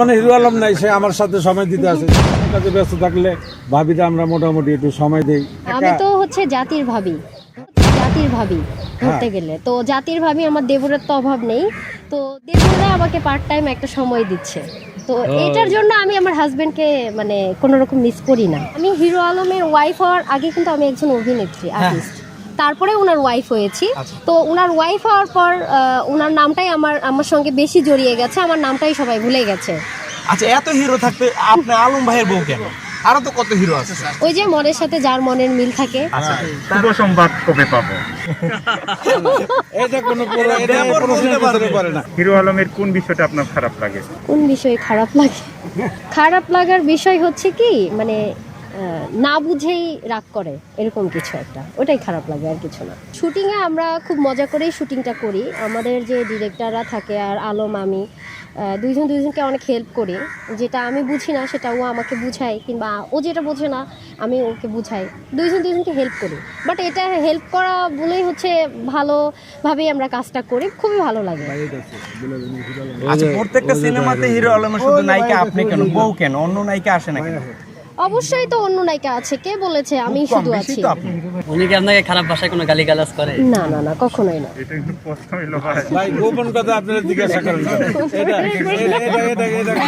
মানে হিরো আলম নাই সে আমার সাথে সময় দিতে আছে আমার কাছে ব্যস্ত থাকলে ভাবিতে আমরা মোটামুটি একটু সময় দেই। আমি তো হচ্ছে জাতির ভাবি। জাতির ভাবি ধরতে গেলে। তো জাতির ভাবি আমার দেবরের তো অভাব নেই। তো দেবরা আমাকে পার্ট টাইম একটা সময় দিচ্ছে। তো এটার জন্য আমি আমার হাজবেন্ডকে মানে কোনো রকম মিস করি না। আমি হিরো আলমের ওয়াইফ হওয়ার আগে কিন্তু আমি একজন অভিনেত্রী আর্টিস্ট তারপরে ওনার ওয়াইফ হয়েছি। তো ওনার ওয়াইফ হওয়ার পর ওনার নামটাই আমার আমার সঙ্গে বেশি জড়িয়ে গেছে আমার নামটাই সবাই ভুলে গেছে। আচ্ছা এত হিরো থাকতে আপনি আলম ভাইয়ের বউ কেন? আরও তো কত হিরো আছে। ওই যে মনের সাথে যার মনের মিল থাকে। আচ্ছা। শুভ সংবাদ কবে পাবো? এটা কোনো পুরো এটা দেবর বলতে ভিতরে না। হিরো আলমের কোন বিষয়টা আপনার খারাপ লাগে? কোন বিষয়ে খারাপ লাগে? খারাপ লাগার বিষয় হচ্ছে কি মানে না বুঝেই রাগ করে এরকম কিছু একটা। ওটাই খারাপ লাগে আর কিছু না। শুটিংয়ে আমরা খুব মজা করেই শুটিংটা করি। আমাদের যে ডিরেক্টররা থাকে আর আলম আমি দুইজন দুইজনকে অনেক হেল্প করি। যেটা আমি বুঝি না সেটা ও আমাকে বুঝায় কিংবা ও যেটা বোঝে না আমি ওকে বুঝাই। দুইজন দুইজনকে হেল্প করি। বাট এটা হেল্প করা বলেই হচ্ছে ভালোভাবেই আমরা কাজটা করি। খুবই ভালো লাগে। আচ্ছা প্রত্যেকটা সিনেমাতে হিরো আলমের শুধু নায়িকা আপনি কেন? বউ কেন? অন্য নায়িকা আসে না কেন অবশ্যই তো অন্য নায়িকা আছে কে বলেছে আমি শুধু আছি উনি কি আপনাকে খারাপ ভাষায় কোনো গালিগালাজ করে না না না কখনোই না এটা কিন্তু প্রশ্ন হইল ভাই ভাই গোপন কথা আপনারা জিজ্ঞাসা করেন এটা এটা এটা